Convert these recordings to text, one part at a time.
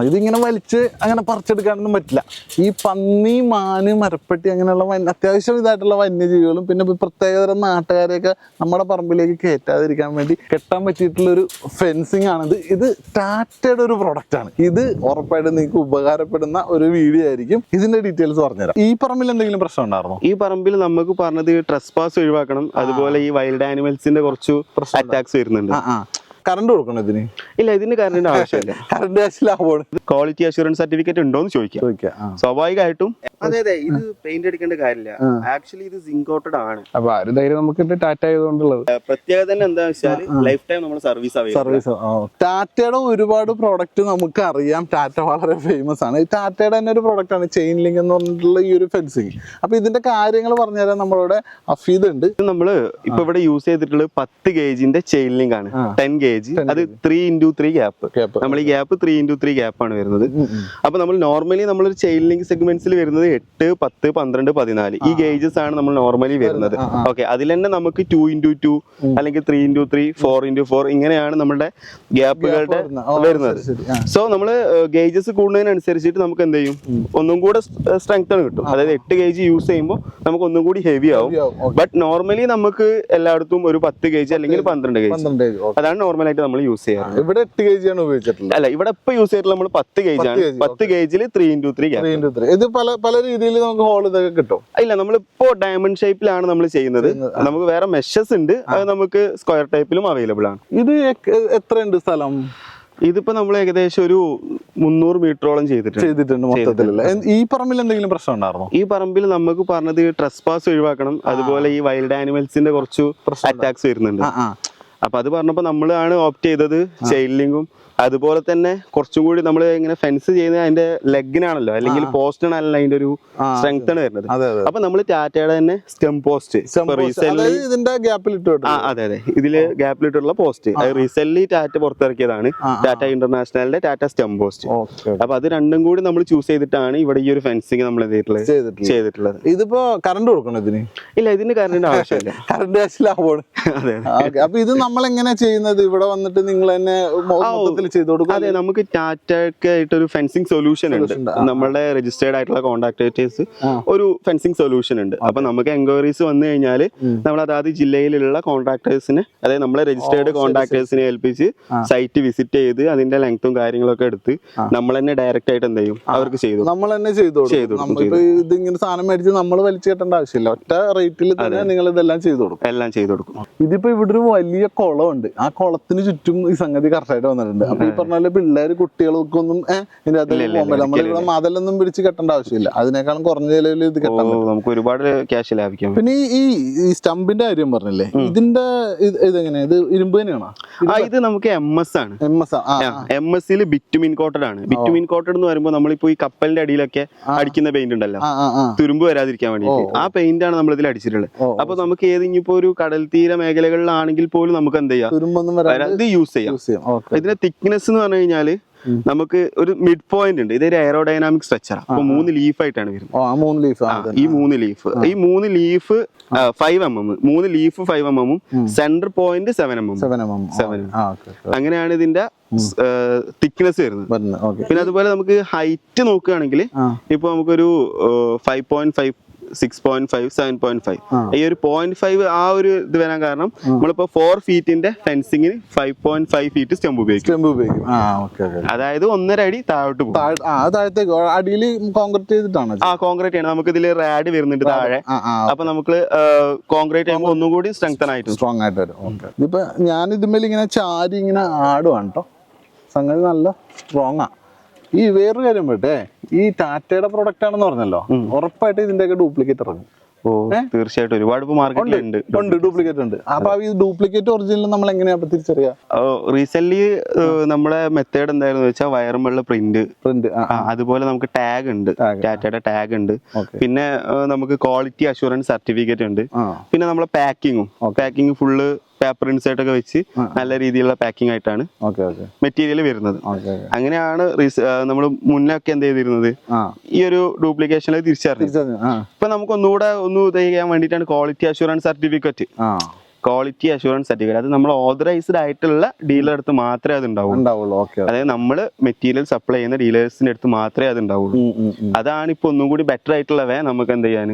ഇതിങ്ങനെ വലിച്ച് അങ്ങനെ പറിച്ചെടുക്കാനൊന്നും പറ്റില്ല. ഈ പന്നി മാന് മരപ്പെട്ടി അങ്ങനെയുള്ള വന്യ അത്യാവശ്യം ഇതായിട്ടുള്ള വന്യജീവികളും പിന്നെ പ്രത്യേകതരം നാട്ടുകാരെയൊക്കെ നമ്മുടെ പറമ്പിലേക്ക് കയറ്റാതിരിക്കാൻ വേണ്ടി കെട്ടാൻ പറ്റിയിട്ടുള്ള ഒരു ഫെൻസിങ് ആണിത്. ഇത് ടാറ്റയുടെ ഒരു പ്രൊഡക്റ്റ് ആണ്. ഇത് ഉറപ്പായിട്ടും നിങ്ങൾക്ക് ഉപകാരപ്പെടുന്ന ഒരു വീഡിയോ ആയിരിക്കും. ഇതിന്റെ ഡീറ്റെയിൽസ് പറഞ്ഞുതരാം. ഈ പറമ്പിൽ എന്തെങ്കിലും പ്രശ്നം ഉണ്ടായിരുന്നോ? ഈ പറമ്പിൽ നമുക്ക് പറഞ്ഞത് ട്രസ് പാസ് ഒഴിവാക്കണം. അതുപോലെ ഈ വൈൽഡ് ആനിമൽസിന്റെ കുറച്ച് അറ്റാക്സ് വരുന്നുണ്ട്. കറണ്ട് കൊടുക്കണം ഇതിന്? ഇല്ല ഇതിന് കറണ്ടിന്റെ ആവശ്യമില്ല. കറണ്ട് ആവശ്യമില്ല ക്വാളിറ്റി അഷുറൻസ് സർട്ടിഫിക്കറ്റ് ഉണ്ടോ എന്ന് ചോദിക്കാം. ചോദിക്കാം സ്വാഭാവികമായിട്ടും അതെ അതെ ഇത് പെയിന്റ് അടിക്കേണ്ട കാര്യമില്ല. ആക്ച്വലി ഇത് സിങ്ക് കോട്ടഡ് ആണ്. അപ്പൊ ആ ഒരു ധൈര്യം നമുക്ക് ടാറ്റ ആയതുകൊണ്ടുള്ളത് പ്രത്യേകത തന്നെ എന്താ വെച്ചാൽ ലൈഫ് ടൈം നമ്മൾ സർവീസ് സർവീസ് ടാറ്റയുടെ ഒരുപാട് പ്രോഡക്റ്റ് നമുക്ക് അറിയാം ടാറ്റ വളരെ ഫേമസ് ആണ്. ടാറ്റയുടെ തന്നെ ഒരു പ്രോഡക്റ്റ് ആണ് ചെയിൻ ലിങ്ക് എന്ന് പറഞ്ഞിട്ടുള്ള ഈ ഒരു ഫെൻസിങ് അപ്പൊ ഇതിന്റെ കാര്യങ്ങൾ പറഞ്ഞുതരാൻ നമ്മളിവിടെ അഫീദ് ഉണ്ട്. ഇത് നമ്മൾ ഇപ്പൊ ഇവിടെ യൂസ് ചെയ്തിട്ടുള്ളത് പത്ത് ഗേജിന്റെ ചെയിൻ ലിങ്ക് ആണ്. ടെൻ ഗേജ് അത് ത്രീ ഇന്റു ത്രീ ഗ്യാപ്പ് നമ്മൾ ഈ gap three into three gap ആണ് വരുന്നത്. അപ്പൊ നമ്മൾ നോർമലി നമ്മൾ ചെയിൻ ലിങ്ക് സെഗ്മെന്റ്സിൽ വരുന്നത് എട്ട് പത്ത് പന്ത്രണ്ട് പതിനാല്. ഈ ഗേജസ് ആണ് നമ്മൾ നോർമലി വരുന്നത്. ഓക്കെ അതിൽ തന്നെ നമുക്ക് ടു ഇന്റു ടു അല്ലെങ്കിൽ three into three four into four ഇങ്ങനെയാണ് നമ്മുടെ ഗ്യാപ്പുകളുടെ വരുന്നത്. സോ നമ്മൾ ഗേജസ് കൂടുന്നതിനനുസരിച്ചിട്ട് നമുക്ക് എന്ത് ചെയ്യും? ഒന്നും കൂടെ സ്ട്രെങ്ത് ആണ് കിട്ടും. അതായത് എട്ട് കെ ജി യൂസ് ചെയ്യുമ്പോൾ നമുക്ക് ഒന്നും കൂടി ഹെവി ആവും. ബട്ട് നോർമലി നമുക്ക് എല്ലായിടത്തും ഒരു പത്ത് കെ ജി അല്ലെങ്കിൽ പന്ത്രണ്ട് കെ ജി അതാണ് നോർമൽ ആയിട്ട് നമ്മൾ യൂസ് ചെയ്യാറ്. ഇവിടെ എട്ട് കെ ജി ആണ് ഉപയോഗിച്ചിട്ടുള്ളത്. അല്ല ഇവിടെ ഇപ്പൊ യൂസ് ചെയ്തിട്ടുള്ള നമ്മൾ പത്ത് കെ ജി ആണ്. പത്ത് കെ ജിയിൽ three into three three into three ഇത് പല പല രീതിയിൽ നമുക്ക് ഹോൾ ഇതൊക്കെ കിട്ടും. ഇല്ല നമ്മളിപ്പോ ഡയമണ്ട് ഷേപ്പിലാണ് നമ്മൾ ചെയ്യുന്നത്. നമുക്ക് വേറെ മെഷസ് ഉണ്ട്. അത് നമുക്ക് സ്ക്വയർ ടൈപ്പിലും അവൈലബിൾ ആണ്. ഇത് എത്രയുണ്ട് സ്ഥലം? ഇതിപ്പോ നമ്മൾ ഏകദേശം ഒരു മുന്നൂറ് മീറ്ററോളം ചെയ്തിട്ടുണ്ട്. ചെയ്തിട്ടുണ്ട് മൊത്തത്തിലല്ലേ ഈ പറമ്പിൽ എന്തെങ്കിലും പ്രശ്നം ഉണ്ടായിരുന്നോ? ഈ പറമ്പിൽ നമുക്ക് പറഞ്ഞത് ട്രസ് പാസ് ഒഴിവാക്കണം. അതുപോലെ ഈ വൈൽഡ് ആനിമൽസിന്റെ കുറച്ച് അറ്റാക്സ് വരുന്നുണ്ട്. അപ്പൊ അത് പറഞ്ഞപ്പോ നമ്മളാണ് ഓപ്റ്റ് ചെയ്തത് ചെയിലിങ്ങും അതുപോലെ തന്നെ കുറച്ചും കൂടി നമ്മൾ ഇങ്ങനെ ഫെൻസ് ചെയ്യുന്ന അതിന്റെ ലെഗിനാണല്ലോ അല്ലെങ്കിൽ പോസ്റ്റിനാണല്ലോ അതിന്റെ ഒരു സ്ട്രെങ്ത് ആണ് വരുന്നത്. അപ്പൊ നമ്മൾ ടാറ്റയുടെ തന്നെ സ്റ്റെം പോസ്റ്റ് ഇതിന്റെ ഗ്യാപ്പിൽ ഇട്ട് അതെ അതെ. ഇതിൽ ഗ്യാപ്പിലിട്ടുള്ള പോസ്റ്റ് അത് റീസെന്റ് ടാറ്റ പുറത്തിറക്കിയതാണ്. ടാറ്റ ഇന്റർനാഷണലിന്റെ ടാറ്റ സ്റ്റെം പോസ്റ്റ് അപ്പൊ അത് രണ്ടും കൂടി നമ്മൾ ചൂസ് ചെയ്തിട്ടാണ് ഇവിടെ ഈ ഒരു ഫെൻസിങ് നമ്മൾ ചെയ്തിട്ടുള്ളത്. ചെയ്തിട്ടുള്ളത്. ഇതിപ്പോ കറണ്ട് കൊടുക്കണം ഇതിന്? ഇല്ല ഇതിന് കറണ്ട് ആവശ്യമില്ല. കറണ്ട് കാശ് ലാഭമാണ് അതെ ആ, okay. അപ്പൊ ഇത് നമ്മൾ എങ്ങനെ ചെയ്യുന്നത്? ഇവിടെ വന്നിട്ട് നിങ്ങൾ തന്നെ ചെയ്തു കൊടുക്കും. അതെ നമുക്ക് ടാറ്റയ്ക്ക് ആയിട്ട് ഒരു ഫെൻസിങ് സൊല്യൂഷൻ ഉണ്ട്. നമ്മളുടെ രജിസ്റ്റേർഡ് ആയിട്ടുള്ള കോൺട്രാക്ടേഴ്സ് ഒരു ഫെൻസിങ് സൊല്യൂഷൻ ഉണ്ട്. അപ്പൊ നമുക്ക് എൻക്വയറീസ് വന്നു കഴിഞ്ഞാൽ നമ്മൾ അതാത് ജില്ലയിലുള്ള കോൺട്രാക്ടേഴ്സിനെ അതായത് നമ്മളെ രജിസ്റ്റേർഡ് കോൺട്രാക്ടേഴ്സിനെ ഏൽപ്പിച്ച് സൈറ്റ് വിസിറ്റ് ചെയ്ത് അതിന്റെ ലെങ്ത്തും കാര്യങ്ങളൊക്കെ എടുത്ത് നമ്മൾ തന്നെ ഡയറക്റ്റ് ആയിട്ട് എന്ത് ചെയ്യും? അവർക്ക് ചെയ്തു നമ്മൾ തന്നെ ചെയ്തു ചെയ്തു ഇതിങ്ങനെ സാധനം മേടിച്ച് നമ്മൾ വലിച്ചു കെട്ടേണ്ട ആവശ്യമില്ല. ഒറ്റ റേറ്റിൽ തന്നെ നിങ്ങൾ ഇതെല്ലാം ചെയ്തു കൊടുക്കും. എല്ലാം ചെയ്തു കൊടുക്കും. ഇതിപ്പോ ഇവിടെ ഒരു വലിയ കുളമുണ്ട് ആ കുളത്തിന് ചുറ്റും ഈ സംഗതി കറക്റ്റായിട്ട് വന്നിട്ടുണ്ട്. ഈ പറഞ്ഞ പിള്ളേര് കുട്ടികൾക്ക് ഒന്നും ഇതിന്റെ അകത്ത് നമ്മളിവിടെ മതലൊന്നും പിടിച്ച് കെട്ടേണ്ട ആവശ്യമില്ല. അതിനേക്കാളും കുറഞ്ഞ ചിലവിൽ ഇത് കെട്ടാൻ നമുക്ക് ഒരുപാട് ക്യാഷ് ലാഭിക്കാം. പിന്നെ ഈ ഈ- സ്റ്റമ്പിന്റെ കാര്യം പറഞ്ഞില്ലേ? ഇതിന്റെ ഇത് ഇതെങ്ങനെയാ ഇത് ഇരുമ്പ് തന്നെയാണോ? ആ ഇത് നമുക്ക് എം എസ് ആണ്. M S M S bitumen coated ആണ്. ബിറ്റുമിൻ കോട്ടഡ് എന്ന് പറയുമ്പോൾ നമ്മളിപ്പോ ഈ കപ്പലിന്റെ അടിയിലൊക്കെ അടിക്കുന്ന പെയിന്റ് ഉണ്ടല്ലോ. തുരുമ്പ് വരാതിരിക്കാൻ വേണ്ടിയിട്ട്. ആ പെയിന്റ് ആണ് നമ്മൾ ഇതിൽ അടിച്ചിട്ടുള്ളത് അപ്പൊ നമുക്ക് ഏത് ഇനിയിപ്പോ ഒരു കടൽ തീര മേഖലകളിലാണെങ്കിൽ പോലും നമുക്ക് എന്ത് ചെയ്യാം? ഇത് യൂസ് ചെയ്യാം. യൂസ് തിക്ക് തിക്നെസ് എന്ന് പറഞ്ഞു കഴിഞ്ഞാൽ നമുക്ക് ഒരു മിഡ് പോയിന്റ് ഉണ്ട്. ഇതൊരു എയറോഡൈനാമിക് സ്ട്രക്ചറാണ് അപ്പൊ മൂന്ന് ലീഫ് ആയിട്ടാണ് വരുന്നത്. മൂന്ന് ലീഫ് ഈ മൂന്ന് ലീഫ് ഈ മൂന്ന് ലീഫ് ഫൈവ് എം എം മൂന്ന് ലീഫ് ഫൈവ് എം എമ്മും centre point seven M M seven അങ്ങനെയാണ് ഇതിന്റെ തിക്നെസ് വരുന്നത്. പിന്നെ അതുപോലെ നമുക്ക് ഹൈറ്റ് നോക്കുകയാണെങ്കിൽ. ഇപ്പൊ നമുക്കൊരു five point five six point five seven point five ഈ ഒരു പോയിന്റ് ഫൈവ് ആ ഒരു ഇത് വരാൻ കാരണം നമ്മളിപ്പോ ഫോർ ഫീറ്റിന്റെ ഫെൻസിങ്ങിന് five point five feet stem ഉപയോഗിക്കും. സ്റ്റെമ്പ് ഉപയോഗിക്കും. അതായത് ഒന്നര അടി താഴോട്ട് പോകും. താഴത്തേക്ക് അടിയിൽ കോൺക്രീറ്റ് ചെയ്തിട്ടാണ്. ആ കോൺക്രീറ്റ് ആണ് നമുക്ക് ഇതിൽ റാഡ് വരുന്നുണ്ട് താഴെ. അപ്പൊ നമുക്ക് കോൺക്രീറ്റ് ചെയ്യുമ്പോൾ ഒന്നും കൂടി സ്ട്രെങ്തൻ ആയിട്ട് സ്ട്രോങ് ആയിട്ട് വരും. ഇപ്പൊ ഞാൻ ഇതുമേൽ ഇങ്ങനെ ചാരി ഇങ്ങനെ ആടുവാണ് കേട്ടോ സംഗതി നല്ല സ്ട്രോങ് ആ. ഈ വേറൊരു കാര്യം പോട്ടെ ഈ ടാറ്റയുടെ പ്രൊഡക്റ്റ് ആണെന്ന് പറഞ്ഞല്ലോ. ഉറപ്പായിട്ട് ഇതിന്റെയൊക്കെ ഡ്യൂപ്ലിക്കേറ്റ് ഇറങ്ങും. ഓ തീർച്ചയായിട്ടും. ഒരുപാട് മാർക്കറ്റിൽ ഉണ്ട് ഉണ്ട് ഡ്യൂപ്ലിക്കേറ്റ് ഉണ്ട്. അപ്പൊ ഈ ഡ്യൂപ്ലിക്കേറ്റ് ഒറിജിനൽ നമ്മൾ എങ്ങനെയാ തിരിച്ചറിയാ? റീസെന്റ് നമ്മളെ മെത്തേഡ് എന്തായിരുന്നു വെച്ചാൽ വയറുമുള്ള പ്രിന്റ് പ്രിന്റ് അതുപോലെ നമുക്ക് ടാഗ് ഉണ്ട്. ടാറ്റയുടെ ടാഗ് ഉണ്ട്. പിന്നെ നമുക്ക് ക്വാളിറ്റി അഷുറൻസ് സർട്ടിഫിക്കറ്റ് ഉണ്ട്. പിന്നെ നമ്മളെ പാക്കിങ്ങും പാക്കിങ് ഫുള്ള് പേപ്പർ ഇൻസൈറ്റ് ഒക്കെ വെച്ച് നല്ല രീതിയിലുള്ള പാക്കിംഗ് ആയിട്ടാണ് മെറ്റീരിയൽ വരുന്നത്. അങ്ങനെയാണ് നമ്മൾ മുന്നേ ഒക്കെ എന്ത് ചെയ്തിരുന്നത്? ഈ ഒരു ഡ്യൂപ്ലിക്കേഷനിൽ തിരിച്ചറിഞ്ഞത്. തിരിച്ചറിഞ്ഞു ഇപ്പൊ നമുക്ക് ഒന്നുകൂടെ ഒന്ന് ഇത് ചെയ്യാൻ വേണ്ടിയിട്ടാണ് quality assurance certificate quality assurance certificate അത് നമ്മൾ ഓതറൈസ്ഡ് ആയിട്ടുള്ള ഡീലർ അടുത്ത് മാത്രമേ അത് ഉണ്ടാവുള്ളൂ. അതായത് നമ്മൾ മെറ്റീരിയൽ സപ്ലൈ ചെയ്യുന്ന ഡീലേഴ്സിന്റെ അടുത്ത് മാത്രമേ അത് ഉണ്ടാവുള്ളൂ അതാണ് ഇപ്പൊ ഒന്നും കൂടി ബെറ്റർ ആയിട്ടുള്ള വേ നമുക്ക് എന്ത് ചെയ്യാൻ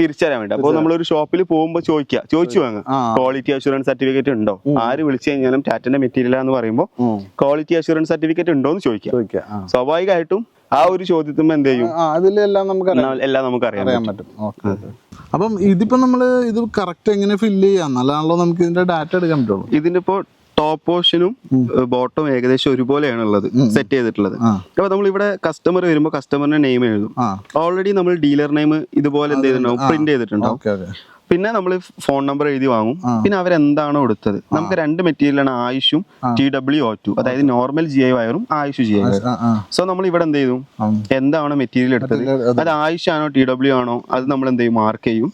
തിരിച്ചറിയാൻ വേണ്ടി. അപ്പോൾ ഒരു ഷോപ്പിൽ പോകുമ്പോൾ ചോദിക്കുക ചോദിച്ചു വാങ്ങുക ക്വാളിറ്റി അഷുറൻസ് സർട്ടിഫിക്കറ്റ് ഉണ്ടോ? ആര് വിളിച്ചു കഴിഞ്ഞാലും ടാറ്റന്റെ മെറ്റീരിയൽ എന്ന് പറയുമ്പോൾ ക്വാളിറ്റി അഷുറൻസ് സർട്ടിഫിക്കറ്റ് ഉണ്ടോ എന്ന് ചോദിക്കുക ചോദിക്കാം സ്വാഭാവികമായിട്ടും ആ ഒരു ചോദ്യത്തിന് എന്ത് ചെയ്യും? അതിലെല്ലാം നമുക്ക് എല്ലാം നമുക്ക് അറിയാൻ പറ്റും. അപ്പം ഇതിപ്പോ നമ്മൾ ഇത് കറക്റ്റ് എങ്ങനെ ഫില്ല് ചെയ്യാം? നല്ലതാണല്ലോ നമുക്ക് ഇതിന്റെ ഡാറ്റ എടുക്കാൻ പറ്റുള്ളൂ. ഇതിന്റെ ഇപ്പോ ടോപ്പ് പോർഷനും ബോട്ടം ഏകദേശം ഒരുപോലെയാണ് ഉള്ളത് സെറ്റ് ചെയ്തിട്ടുള്ളത്. അപ്പൊ നമ്മൾ ഇവിടെ കസ്റ്റമർ വരുമ്പോൾ കസ്റ്റമറിന്റെ നെയിം എഴുതും. ഓൾറെഡി നമ്മൾ ഡീലർ നെയിം ഇതുപോലെ എന്ത് ചെയ്തിട്ടുണ്ടാവും? പ്രിന്റ് ചെയ്തിട്ടുണ്ടാവും. പിന്നെ നമ്മൾ ഫോൺ നമ്പർ എഴുതി വാങ്ങും. പിന്നെ അവരെന്താണോ എടുത്തത്. നമുക്ക് രണ്ട് മെറ്റീരിയലാണ് ആയുഷും ടി ഡബ്ല്യു ഒ ടു അതായത് നോർമൽ ജി ഐ വയറും ആയുഷ് ജി ഐ വയറും സോ നമ്മൾ ഇവിടെ എന്ത് ചെയ്തു? എന്താണ് മെറ്റീരിയൽ എടുത്തത്? അത് ആയുഷ് ആണോ ടി ഡബ്ല്യു ആണോ? അത് നമ്മൾ എന്ത് ചെയ്യും? മാർക്ക് ചെയ്യും.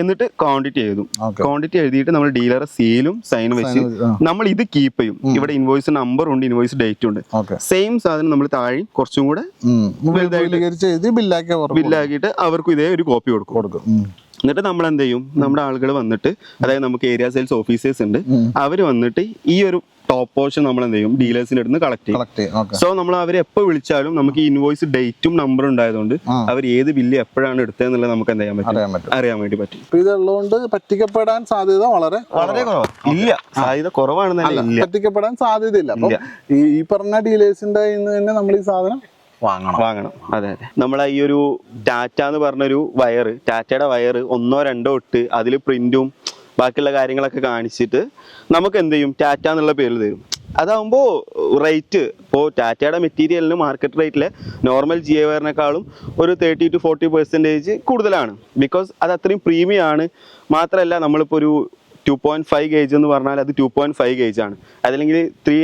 എന്നിട്ട് ക്വാണ്ടിറ്റി എഴുതും. ക്വാണ്ടിറ്റി എഴുതിയിട്ട് നമ്മൾ ഡീലറെ സീലും സൈൻ വെച്ച് നമ്മൾ ഇത് കീപ്പ് ചെയ്യും. ഇവിടെ ഇൻവോയ്സ് നമ്പർ ഉണ്ട് ഇൻവോയ്സ് ഡേറ്റ് ഉണ്ട്. സെയിം സാധനം നമ്മൾ താഴെ കുറച്ചും കൂടെ ബില്ലാക്കിയിട്ട് അവർക്കും ഇതേ ഒരു കോപ്പി കൊടുക്കും. എന്നിട്ട് നമ്മൾ എന്ത് ചെയ്യും നമ്മുടെ ആളുകൾ വന്നിട്ട് അതായത് നമുക്ക് ഏരിയ സെയിൽസ് ഓഫീസേഴ്സ് ഉണ്ട് അവർ വന്നിട്ട് ഈ ഒരു ടോപ്പ് പോർഷൻ നമ്മൾ എന്ത് ചെയ്യും ഡീലേഴ്സിന്റെ അടുത്ത് കളക്ട് ചെയ്യും. സോ നമ്മൾ അവരെ എപ്പോൾ വിളിച്ചാലും നമുക്ക് ഈ ഇൻവോയ്സ് ഡേറ്റും നമ്പറും ഉണ്ടായതുകൊണ്ട് അവർ ഏത് ബില്ല് എപ്പോഴാണ് എടുത്തതെന്നുള്ളത് നമുക്ക് എന്ത് ചെയ്യാൻ പറ്റും? അറിയാൻ വേണ്ടി പറ്റും. ഇതുള്ളതുകൊണ്ട് പറ്റിക്കപ്പെടാൻ സാധ്യത വളരെ വളരെ കുറവാണ് ഇല്ല. സാധ്യത കുറവാണെന്നല്ല ഇല്ല. പറ്റിക്കപ്പെടാൻ സാധ്യതയില്ല. ഈ പറഞ്ഞ ഡീലേഴ്സിന്റെ തന്നെ നമ്മൾ ഈ സാധനം വാങ്ങണം. വാങ്ങണം. അതെ അതെ. നമ്മളെ ഈ ഒരു ടാറ്റ എന്ന് പറഞ്ഞൊരു വയറ് ടാറ്റയുടെ വയറ് ഒന്നോ രണ്ടോ ഇട്ട് അതിൽ പ്രിന്റും ബാക്കിയുള്ള കാര്യങ്ങളൊക്കെ കാണിച്ചിട്ട് നമുക്ക് എന്ത് ചെയ്യും? ടാറ്റ എന്നുള്ള പേര് തരും. അതാവുമ്പോൾ റേറ്റ് ഇപ്പോൾ ടാറ്റയുടെ മെറ്റീരിയലിന് മാർക്കറ്റ് റേറ്റിലെ നോർമൽ ജി എ വയറിനേക്കാളും ഒരു തേർട്ടി ടു ഫോർട്ടി പെർസെന്റേജ് കൂടുതലാണ്. ബിക്കോസ് അത് അത്രയും പ്രീമിയം ആണ്. മാത്രമല്ല നമ്മളിപ്പോൾ ഒരു ടു പോയിന്റ് ഫൈവ് ഗേജ് എന്ന് പറഞ്ഞാൽ അത് ടു പോയിന്റ് ഫൈവ് ഗേജ് ആണ്. അതല്ലെങ്കിൽ three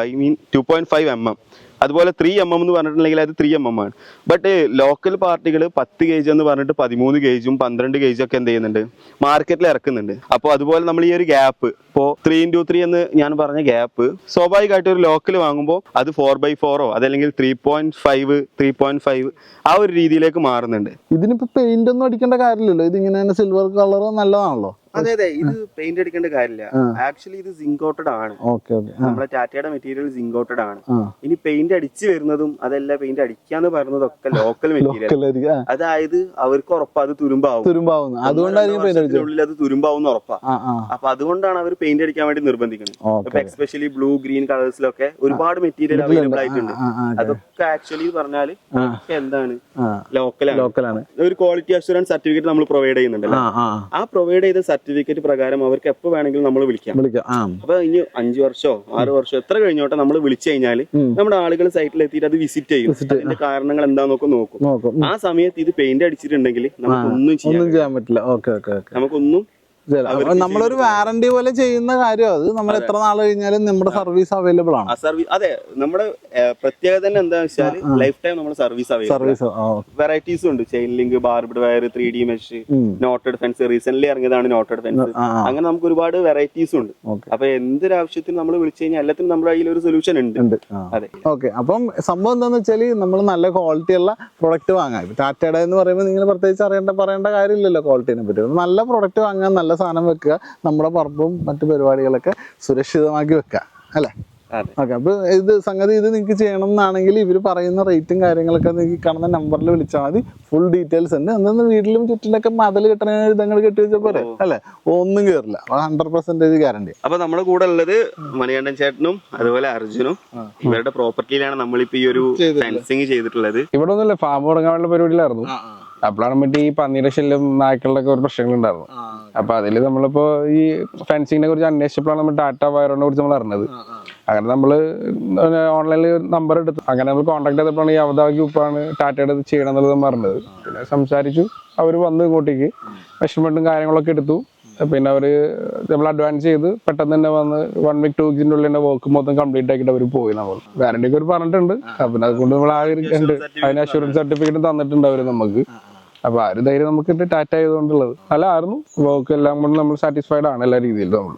I mean two point five M M അതുപോലെ ത്രീ എം എം എന്ന് പറഞ്ഞിട്ടുണ്ടെങ്കിൽ അത് ത്രീ എം എം ആണ്. ബട്ട് ലോക്കൽ പാർട്ടികൾ പത്ത് കെ ജി എന്ന് പറഞ്ഞിട്ട് പതിമൂന്ന് കെ ജിയും പന്ത്രണ്ട് ഗേജും ഒക്കെ എന്ത് ചെയ്യുന്നുണ്ട്? മാർക്കറ്റിൽ ഇറക്കുന്നുണ്ട്. അപ്പോൾ അതുപോലെ നമ്മൾ ഈ ഒരു ഗ്യാപ്പ് ഇപ്പോൾ ത്രീ ഇന്റു ത്രീ എന്ന് ഞാൻ പറഞ്ഞ ഗ്യാപ്പ് സ്വാഭാവികമായിട്ട് ഒരു ലോക്കൽ വാങ്ങുമ്പോൾ അത് ഫോർ ബൈ ഫോറോ അതല്ലെങ്കിൽ three point five three point five ആ ഒരു രീതിയിലേക്ക് മാറുന്നുണ്ട്. ഇതിനിപ്പോ പെയിന്റ് ഒന്നും അടിക്കേണ്ട കാര്യമില്ലല്ലോ. ഇത് ഇങ്ങനെ സിൽവർ കളർ നല്ലതാണല്ലോ. അതെ അതെ. ഇത് പെയിന്റ് അടിക്കേണ്ട കാര്യമില്ല. ആക്ച്വലി ഇത് സിങ്കോട്ടഡ് ആണ്. നമ്മളെ ടാറ്റയുടെ മെറ്റീരിയൽ സിങ്കോട്ടഡ് ആണ്. ഇനി പെയിന്റ് അടിച്ചു വരുന്നതും അതല്ല പെയിന്റ് അടിക്കാന്ന് പറയുന്നതൊക്കെ ലോക്കൽ മെറ്റീരിയൽ അതായത് അവർക്ക് ഉറപ്പാ അത് തുരുമ്പാവും. തുരുമ്പാവും അതുകൊണ്ടായിരിക്കും അത് തുരുമ്പാവും ഉറപ്പാ. അപ്പൊ അതുകൊണ്ടാണ് അവർ പെയിന്റ് അടിക്കാൻ വേണ്ടി നിർബന്ധിക്കുന്നത്. അപ്പൊ ഇപ്പൊ എക്സ്പെഷ്യലി ബ്ലൂ ഗ്രീൻ കളേഴ്സിലൊക്കെ ഒരുപാട് മെറ്റീരിയൽ അവൈലബിൾ ആയിട്ടുണ്ട്. അതൊക്കെ ആക്ച്വലി പറഞ്ഞാൽ എന്താണ്? ലോക്കലാണ് ലോക്കലാണ് ഒരു ക്വാളിറ്റി അഷുറൻസ് സർട്ടിഫിക്കറ്റ് നമ്മൾ പ്രൊവൈഡ് ചെയ്യുന്നുണ്ടല്ലോ. ആ പ്രൊവൈഡ് ചെയ്ത സർട്ടിഫിക്കറ്റ് പ്രകാരം അവർക്ക് എപ്പോ വേണമെങ്കിലും നമ്മൾ വിളിക്കാം. വിളിക്കാം. അപ്പൊ ഇനി അഞ്ചു വർഷോ ആറ് വർഷോ എത്ര കഴിഞ്ഞോട്ടെ നമ്മൾ വിളിച്ചു കഴിഞ്ഞാൽ നമ്മുടെ ആളുകൾ സൈറ്റിൽ എത്തിയിട്ട് അത് വിസിറ്റ് ചെയ്യും. അതിന്റെ കാരണങ്ങൾ എന്താന്നൊക്കെ നോക്കും. ആ സമയത്ത് ഇത് പെയിന്റ് അടിച്ചിട്ടുണ്ടെങ്കിൽ നമുക്കൊന്നും ചെയ്യാം ചെയ്യാൻ പറ്റില്ല. നമുക്കൊന്നും നമ്മളൊരു വാറണ്ടി പോലെ ചെയ്യുന്ന കാര്യം അത് നമ്മൾ എത്ര നാൾ കഴിഞ്ഞാലും നമ്മുടെ സർവീസ് അവൈലബിൾ ആണ്. അതെ നമ്മുടെ പ്രത്യേകത തന്നെ എന്താ വെച്ചാൽ ലൈഫ് ടൈം നമ്മുടെ സർവീസ് സർവീസ് വെറൈറ്റീസും ഉണ്ട്. Chain link barbed wire three D mesh. Knotted fence recent ഇറങ്ങിയതാണ് നോട്ടഡ് ഫെൻസ് അങ്ങനെ നമുക്ക് ഒരുപാട് വെറൈറ്റീസും ഉണ്ട്. അപ്പൊ എന്തൊരു ആവശ്യത്തിന് നമ്മൾ വിളിച്ചു കഴിഞ്ഞാൽ എല്ലാത്തിനും നമ്മുടെ കയ്യിൽ ഒരു സൊല്യൂഷൻ ഉണ്ട്. അതെ. ഓക്കെ അപ്പം സംഭവം എന്താന്ന് വെച്ചാൽ നമ്മൾ നല്ല ക്വാളിറ്റി ഉള്ള പ്രൊഡക്റ്റ് വാങ്ങാം. ടാറ്റയുടെ എന്ന് പറയുമ്പോൾ നിങ്ങൾ പ്രത്യേകിച്ച് അറിയേണ്ട പറയേണ്ട കാര്യമില്ലല്ലോ ക്വാളിറ്റിനെ പറ്റി. നല്ല പ്രൊഡക്റ്റ് വാങ്ങാൻ നല്ല സാധനം വെക്കുക നമ്മുടെ പറമ്പും മറ്റു പരിപാടികളൊക്കെ സുരക്ഷിതമാക്കി വെക്കുക അല്ലേ? ഓക്കെ അപ്പൊ ഇത് സംഗതി ഇത് നിങ്ങൾക്ക് ചെയ്യണം എന്നാണെങ്കിൽ ഇവർ പറയുന്ന റേറ്റും കാര്യങ്ങളൊക്കെ നിങ്ങൾക്ക് കാണുന്ന നമ്പറിൽ വിളിച്ചാൽ മതി. ഫുൾ ഡീറ്റെയിൽസ് ഉണ്ട്. അന്നൊന്ന് വീട്ടിലും ചുറ്റിലൊക്കെ മതിൽ കെട്ടണ ഇതങ്ങൾ കെട്ടി വെച്ച പോലെ അല്ലെ? ഒന്നും കേറില്ല. ഹൺഡ്രഡ് പെർസെന്റേജ് ഗ്യാരണ്ടി അപ്പൊ നമ്മുടെ കൂടെ ഉള്ളത് മണികണ്ഠൻ ചേട്ടനും അതുപോലെ അർജുനും ഇവരുടെ പ്രോപ്പർട്ടിയിലാണ് നമ്മളിപ്പോ ഈ ഒരു ഫെൻസിങ് ചെയ്തിട്ടുള്ളത്. ഇവിടെ ഒന്നുമില്ല ഫാം തുടങ്ങാനുള്ള പരിപാടിയിലായിരുന്നു. അപ്പോഴാണ് മറ്റേ ഈ പന്നിയുടെ ശല്യം നായ്ക്കളുടെ ഒക്കെ ഒരു പ്രശ്നങ്ങൾ ഉണ്ടായിരുന്നു അപ്പൊ അതിൽ നമ്മളിപ്പോ ഈ ഫെൻസിങ്ങിനെ കുറിച്ച് അന്വേഷിച്ചപ്പോഴാണ് നമ്മൾ ടാറ്റ വയറിനെ കുറിച്ച് നമ്മൾ അറിഞ്ഞത്. അങ്ങനെ നമ്മൾ ഓൺലൈനിൽ നമ്പർ എടുത്തു. അങ്ങനെ നമ്മൾ കോൺടാക്ട് ചെയ്തപ്പോഴാണ് ഈ അവതാ ഗ്രൂപ്പാണ് ടാറ്റയുടെ ചെയ്യണം എന്നുള്ളത് നമ്മൾ അറിഞ്ഞത്. പിന്നെ സംസാരിച്ചു. അവർ വന്നു ഇങ്ങോട്ടേക്ക്. മെഷർമെന്റും കാര്യങ്ങളൊക്കെ എടുത്തു. പിന്നെ അവർ നമ്മൾ അഡ്വാൻസ് ചെയ്ത് പെട്ടെന്ന് തന്നെ വന്ന് വൺ വീക്ക് ടു വീക്കിന്റെ ഉള്ളിൽ തന്നെ വർക്ക് മൊത്തം കംപ്ലീറ്റ് ആക്കിയിട്ട് അവർ പോയി നമ്മൾ. വാറണ്ടി ഒക്കെ ഒരു പറഞ്ഞിട്ടുണ്ട്. അപ്പൊ പിന്നെ അതുകൊണ്ട് നമ്മൾ ആ ഒരു ഉണ്ട്. അതിന് അഷുറൻസ് സർട്ടിഫിക്കറ്റ് തന്നിട്ടുണ്ട് അവർ നമുക്ക്. അപ്പൊ ആ ഒരു ധൈര്യം നമുക്ക് ടാറ്റ ആയതുകൊണ്ടുള്ളത് അല്ല ആയിരുന്നു. വർക്ക് എല്ലാം കൊണ്ട് നമ്മൾ സാറ്റിസ്ഫൈഡ് ആണ് എല്ലാ രീതിയിലും നമ്മൾ